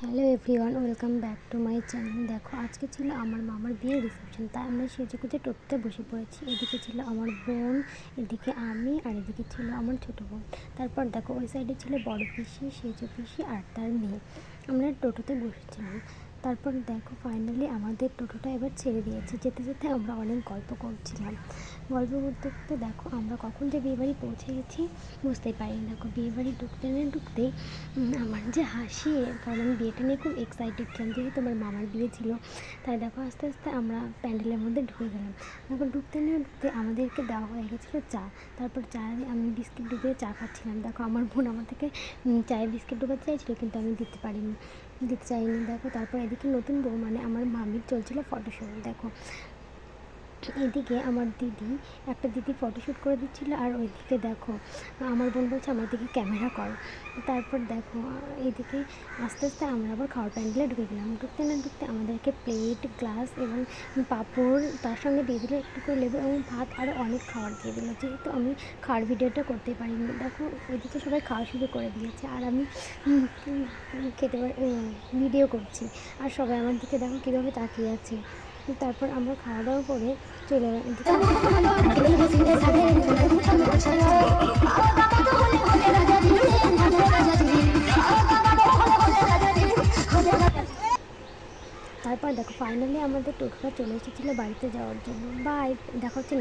Hello everyone, welcome back to my channel. দেখো, আজকে ছিল আমার মামার বিয়ের রিসেপশন, তাই আমরা সেজে কুচে টোপতে বসে পড়েছি। এদিকে ছিল আমার বোন, এদিকে আমি, আর এদিকে ছিল আমার ছোটো বোন। তারপর দেখো, ওই সাইডে ছিল বড় পিসি, সেজো পিসি আর তার মেয়ে। আমরা টোটোতে বসেছিলাম। তারপর দেখো ফাইনালি আমাদের টোটোটা এবার ছেড়ে দিয়েছে। যেতে যেতে আমরা অনেক গল্প করছিলাম। গল্প করতে করতে দেখো আমরা কখন যে বিয়েবাড়ি পৌঁছে গেছি বুঝতেই পারিনি। দেখো বিয়েবাড়ি ঢুকতে না ঢুকতেই আমার যে হাসি কারণ আমি বিয়েটা নিয়ে খুব এক্সাইটেড ছিলাম যেহেতু আমার মামার বিয়ে ছিল। তাই দেখো আস্তে আস্তে আমরা প্যান্ডেলের মধ্যে ঢুকে গেলাম। দেখো ঢুকতে না ঢুকতে আমাদেরকে দেওয়া হয়ে গেছিল চা। তারপর চা আমি বিস্কিট ডুবিয়ে চা খাচ্ছিলাম। দেখো আমার বোন আমার থেকে উম, চায়ে বিস্কিট ডুবাতে চাইছিলো কিন্তু আমি দিতে পারিনি। দিতে চাইনি। দেখো তারপর এদিকে নতুন বউ মানে আমার মামির চলছিল ফটোশ্যুট দেখো। এদিকে আমার দিদি, একটা দিদি ফটোশ্যুট করে দিচ্ছিল আর ওইদিকে দেখো, আমার বোন বলছে, আমার দিকে ক্যামেরা কর। তারপর দেখো, এদিকে আস্তে আস্তে আমরা আবার খাওয়ার প্যান্ডেলে ঢুকে গেলাম। ঢুকতে না ঢুকতে আমাদেরকে প্লেট গ্লাস এবং পাঁপড় তার সঙ্গে দিয়ে দিল একটু করে লেবু এবং ভাত আরও অনেক খাবার দিয়ে দিল। যেহেতু আমি খাওয়ার ভিডিওটা করতে পারিনি, দেখো ওইদিকে সবাই খাওয়া শুরু করে দিয়েছে আর আমি খেতে ভিডিও করছি। আর সবাই আমার দিকে দেখো কীভাবে তাকিয়ে আছে। তারপর আমরা খাওয়া দাওয়া করে চলে তারপর দেখো ফাইনালি আমাদের টোটোটা চলে এসেছিল বাড়িতে যাওয়ার জন্য। বাই দেখা হচ্ছে